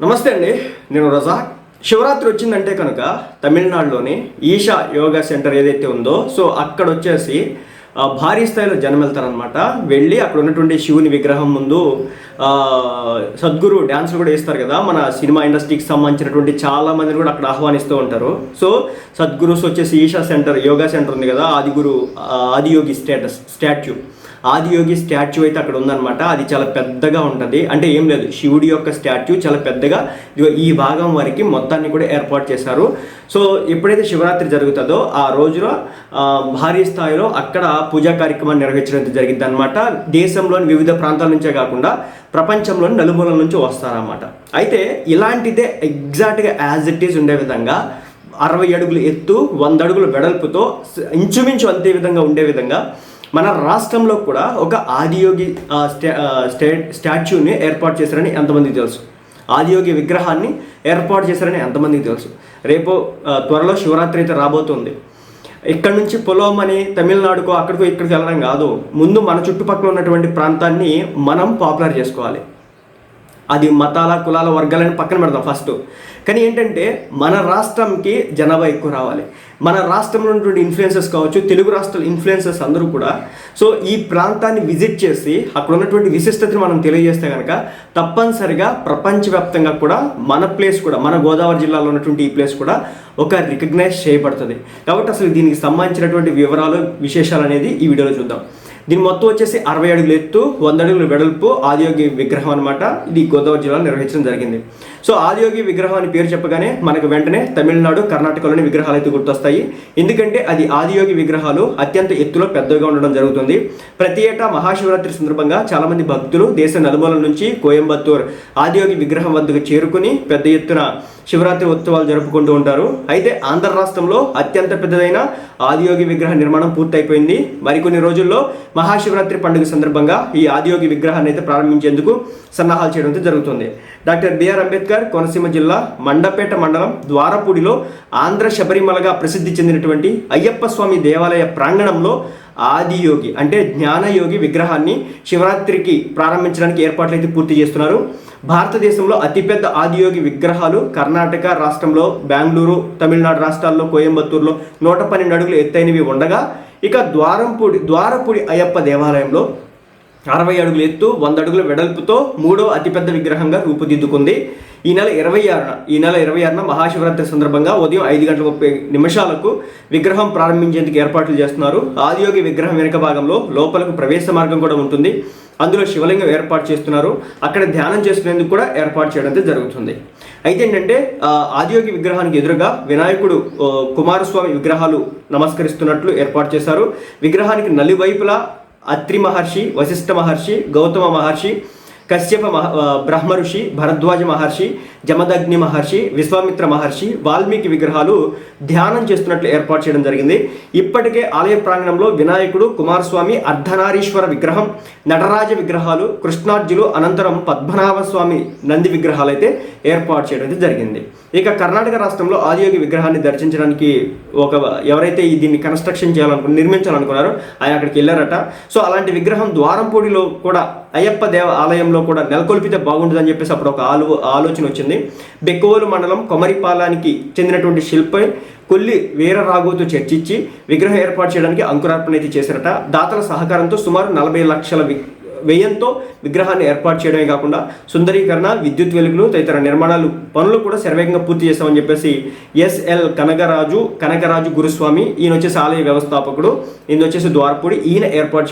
నమస్తే అండి నేను రజాక్ శివరాత్రి వచ్చిందంటే కనుక తమిళనాడులోని ఈషా యోగా సెంటర్ ఏదైతే ఉందో సో అక్కడ వచ్చేసి భారీ స్థాయిలో జనం వెళ్తారనమాట వెళ్ళి అక్కడ ఉన్నటువంటి శివుని విగ్రహం ముందు సద్గురు డ్యాన్సులు కూడా వేస్తారు కదా మన సినిమా ఇండస్ట్రీకి సంబంధించినటువంటి చాలా మందిని కూడా అక్కడ ఆహ్వానిస్తూ ఉంటారు. సో సద్గురుస్ వచ్చేసి ఈషా సెంటర్ యోగా సెంటర్ ఉంది కదా Adiguru Adiyogi status statue. Adiyogi statue అయితే అక్కడ ఉందన్నమాట. అది చాలా పెద్దగా ఉంటుంది. అంటే ఏం లేదు శివుడి యొక్క స్టాచ్యూ చాలా పెద్దగా. ఈ భాగం వరకు మొత్తాన్ని కూడా ఏర్పాటు చేశారు. సో ఎప్పుడైతే శివరాత్రి జరుగుతుందో ఆ రోజున భారీ స్థాయిలో అక్కడ పూజా కార్యక్రమాన్ని నిర్వహించడం జరిగింది అనమాట దేశంలోని వివిధ ప్రాంతాల నుంచే కాకుండా ప్రపంచంలోని నలుమూలల నుంచి వస్తారన్నమాట. అయితే ఇలాంటిదే ఎగ్జాక్ట్గా యాజ్ ఇట్ ఈస్ ఉండే విధంగా అరవై అడుగులు ఎత్తు వంద అడుగులు వెడల్పుతో ఇంచుమించు అంతే విధంగా ఉండే విధంగా మన రాష్ట్రంలో కూడా ఒక ఆదియోగి స్టే స్టాచ్యూని ఏర్పాటు చేశారని ఎంతమందికి తెలుసు? ఆదియోగి విగ్రహాన్ని ఏర్పాటు చేశారని ఎంతమందికి తెలుసు? రేపు త్వరలో శివరాత్రి అయితే రాబోతుంది. ఇక్కడ నుంచి పొలం అని తమిళనాడుకో అక్కడికో ఇక్కడికి వెళ్ళడం కాదు. ముందు మన చుట్టుపక్కల ఉన్నటువంటి ప్రాంతాన్ని మనం పాపులర్ చేసుకోవాలి. అది మతాల కులాల వర్గాలని పక్కన పెడదాం ఫస్ట్. కానీ ఏంటంటే మన రాష్ట్రంకి జనాభా ఎక్కువ రావాలి. మన రాష్ట్రంలో ఉన్నటువంటి ఇన్ఫ్లుయెన్సెస్ కావచ్చు తెలుగు రాష్ట్రాల ఇన్ఫ్లుయెన్సెస్ అందరూ కూడా సో ఈ ప్రాంతాన్ని విజిట్ చేసి అక్కడ ఉన్నటువంటి విశిష్టతను మనం తెలియజేస్తే కనుక తప్పనిసరిగా ప్రపంచవ్యాప్తంగా కూడా మన ప్లేస్ కూడా మన గోదావరి జిల్లాలో ఉన్నటువంటి ఈ ప్లేస్ కూడా ఒక రికగ్నైజ్ చేయబడుతుంది. కాబట్టి అసలు దీనికి సంబంధించినటువంటి వివరాలు విశేషాలు అనేది ఈ వీడియోలో చూద్దాం. దీని మొత్తం వచ్చేసి అరవై అడుగులు ఎత్తు వంద అడుగుల వెడల్పు ఆదియోగి విగ్రహం అనమాట ఇది గోదావరి జిల్లాలో నిర్వహించడం జరిగింది. సో ఆదియోగి విగ్రహం అని పేరు చెప్పగానే మనకు వెంటనే తమిళనాడు కర్ణాటకలోని విగ్రహాలు అయితే గుర్తొస్తాయి. ఎందుకంటే అది ఆదియోగి విగ్రహాలు అత్యంత ఎత్తులో పెద్దగా ఉండడం జరుగుతుంది. ప్రతి ఏటా మహాశివరాత్రి సందర్భంగా చాలామంది భక్తులు దేశ నలుమూలల నుంచి కోయంబత్తూర్ ఆదియోగి విగ్రహం వద్దకు చేరుకుని పెద్ద ఎత్తున శివరాత్రి ఉత్సవాలు జరుపుకుంటూ ఉంటారు. అయితే ఆంధ్ర రాష్ట్రంలో అత్యంత పెద్దదైన ఆదియోగి విగ్రహ నిర్మాణం పూర్తయిపోయింది. మరికొన్ని రోజుల్లో మహాశివరాత్రి పండుగ సందర్భంగా ఈ ఆదియోగి విగ్రహాన్ని అయితే ప్రారంభించేందుకు సన్నాహాలు చేయడం జరుగుతుంది. డాక్టర్ బిఆర్ అంబేద్కర్ కోనసీమ జిల్లా మండపేట మండలం ద్వారపూడిలో ఆంధ్ర శబరిమలగా ప్రసిద్ధి చెందినటువంటి అయ్యప్ప స్వామి దేవాలయ ప్రాంగణంలో ఆదియోగి అంటే జ్ఞానయోగి విగ్రహాన్ని శివరాత్రికి ప్రారంభించడానికి ఏర్పాట్లు అయితే పూర్తి చేస్తున్నారు. భారతదేశంలో అతిపెద్ద ఆదియోగి విగ్రహాలు కర్ణాటక రాష్ట్రంలో బెంగళూరు తమిళనాడు రాష్ట్రాల్లో కోయంబత్తూరులో నూట పన్నెండు అడుగులు ఎత్తైనవి ఉండగా ఇక ద్వారంపూడి ద్వారపూడి అయ్యప్ప దేవాలయంలో అరవై అడుగులు ఎత్తు వంద అడుగుల వెడల్పుతో మూడో అతిపెద్ద విగ్రహంగా రూపుదిద్దుకుంది. ఈ నెల ఇరవై ఆరున ఈ నెల ఇరవై ఆరున మహాశివరాత్రి సందర్భంగా ఉదయం ఐదు గంటల ముప్పై నిమిషాలకు విగ్రహం ప్రారంభించేందుకు ఏర్పాట్లు చేస్తున్నారు. ఆదియోగి విగ్రహం వెనుక భాగంలో లోపలకు ప్రవేశ మార్గం కూడా ఉంటుంది. అందులో శివలింగం ఏర్పాటు చేస్తున్నారు. అక్కడ ధ్యానం చేసుకునేందుకు కూడా ఏర్పాటు చేయడం అయితే జరుగుతుంది. అయితే ఏంటంటే ఆదియోగి విగ్రహానికి ఎదురుగా వినాయకుడు కుమారస్వామి విగ్రహాలు నమస్కరిస్తున్నట్లు ఏర్పాటు చేశారు. విగ్రహానికి నలువైపులా అత్రి మహర్షి వశిష్ఠ మహర్షి గౌతమ మహర్షి కశ్యప మహ ఆ, బ్రహ్మ ఋషి భరద్వాజ మహర్షి జమదగ్ని మహర్షి విశ్వామిత్ర మహర్షి వాల్మీకి విగ్రహాలు ధ్యానం చేస్తున్నట్లు ఏర్పాటు చేయడం జరిగింది. ఇప్పటికే ఆలయ ప్రాంగణంలో వినాయకుడు కుమారస్వామి అర్ధనారీశ్వర విగ్రహం నటరాజ విగ్రహాలు కృష్ణార్జులు అనంతరం పద్మనాభ స్వామి నంది విగ్రహాలు అయితే ఏర్పాటు చేయడం అయితే జరిగింది. ఇక కర్ణాటక రాష్ట్రంలో ఆదియోగి విగ్రహాన్ని దర్శించడానికి ఒక ఎవరైతే దీన్ని కన్స్ట్రక్షన్ చేయాలనుకు నిర్మించాలనుకున్నారో ఆయన అక్కడికి వెళ్ళారట. సో అలాంటి విగ్రహం ద్వారంపూడిలో కూడా అయ్యప్ప దేవ ఆలయంలో కూడా నెలకొల్పితే బాగుంటుందని చెప్పేసి అప్పుడు ఒక ఆలో ఆలోచన వచ్చింది. బెక్కువోలు మండలం కొమరిపాలానికి చెందినటువంటి శిల్పి కొల్లి వీరరాఘుతో చర్చించి విగ్రహం ఏర్పాటు చేయడానికి అంకురార్పణ అయితే చేశారట. దాతల సహకారంతో సుమారు నలభై లక్షల వ్యయంతో విగ్రహాన్ని ఏర్పాటు చేయడమే కాకుండా సుందరీకరణ విద్యుత్ వెలుగులు తదితర నిర్మాణాలు పనులు కూడా శరవేగంగా పూర్తి చేస్తామని చెప్పేసి ఎస్ఎల్ కనకరాజు కనకరాజు గురుస్వామి ఈయన వచ్చేసి ఆలయ వ్యవస్థాపకుడు ఈయన వచ్చేసి ద్వారపూడి ఈయన ఏర్పాటు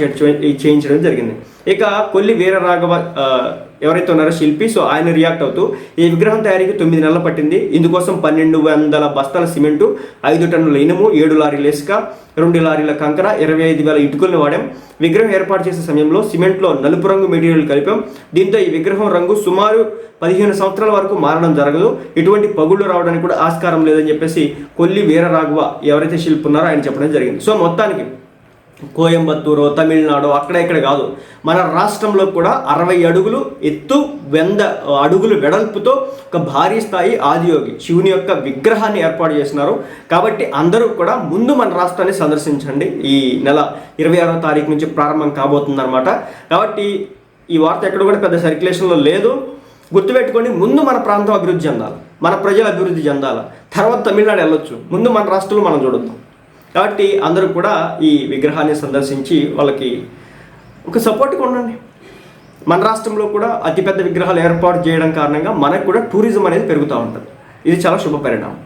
చేయించడం జరిగింది. ఇక కొల్లి వీరరాఘవ ఎవరైతే ఉన్నారో శిల్పి సో ఆయన రియాక్ట్ అవుతూ ఈ విగ్రహం తయారీకి తొమ్మిది నెలలు పట్టింది. ఇందుకోసం పన్నెండు వందల బస్తాల సిమెంటు ఐదు టన్నుల ఇనుము ఏడు లారీల ఇసుక రెండు లారీల కంకర ఇరవై ఐదు వేల ఇటుకలను వాడాం. విగ్రహం ఏర్పాటు చేసే సమయంలో సిమెంట్లో నలుపు రంగు మెటీరియల్ కలిపాం. దీంతో ఈ విగ్రహం రంగు సుమారు పదిహేను సంవత్సరాల వరకు మారడం జరగదు. ఎటువంటి పగుళ్ళు రావడానికి కూడా ఆస్కారం లేదని చెప్పేసి కొల్లి వీరరాఘవ ఎవరైతే శిల్పి ఉన్నారో ఆయన చెప్పడం జరిగింది. సో మొత్తానికి కోయంబత్తూరు తమిళనాడు అక్కడ ఇక్కడ కాదు. మన రాష్ట్రంలో కూడా అరవై అడుగులు ఎత్తు వంద అడుగులు వెడల్పుతో ఒక భారీ స్థాయి ఆదియోగి శివుని యొక్క విగ్రహాన్ని ఏర్పాటు చేస్తున్నారు. కాబట్టి అందరూ కూడా ముందు మన రాష్ట్రాన్ని సందర్శించండి. ఈ నెల ఇరవై ఆరో తారీఖు నుంచి ప్రారంభం కాబోతుందన్నమాట. కాబట్టి ఈ వార్త ఎక్కడ కూడా పెద్ద సర్క్యులేషన్లో లేదు. గుర్తుపెట్టుకోండి ముందు మన ప్రాంతం అభివృద్ధి చెందాలి. మన ప్రజలు అభివృద్ధి చెందాలి. తర్వాత తమిళనాడు వెళ్ళొచ్చు. ముందు మన రాష్ట్రంలో మనం చూడొద్దాం. కాబట్టి అందరూ కూడా ఈ విగ్రహాన్ని సందర్శించి వాళ్ళకి ఒక సపోర్ట్గా ఉండండి. మన రాష్ట్రంలో కూడా అతిపెద్ద విగ్రహాలు ఏర్పాటు చేయడం కారణంగా మనకు కూడా టూరిజం అనేది పెరుగుతూ ఉంటుంది. ఇది చాలా శుభ పరిణామం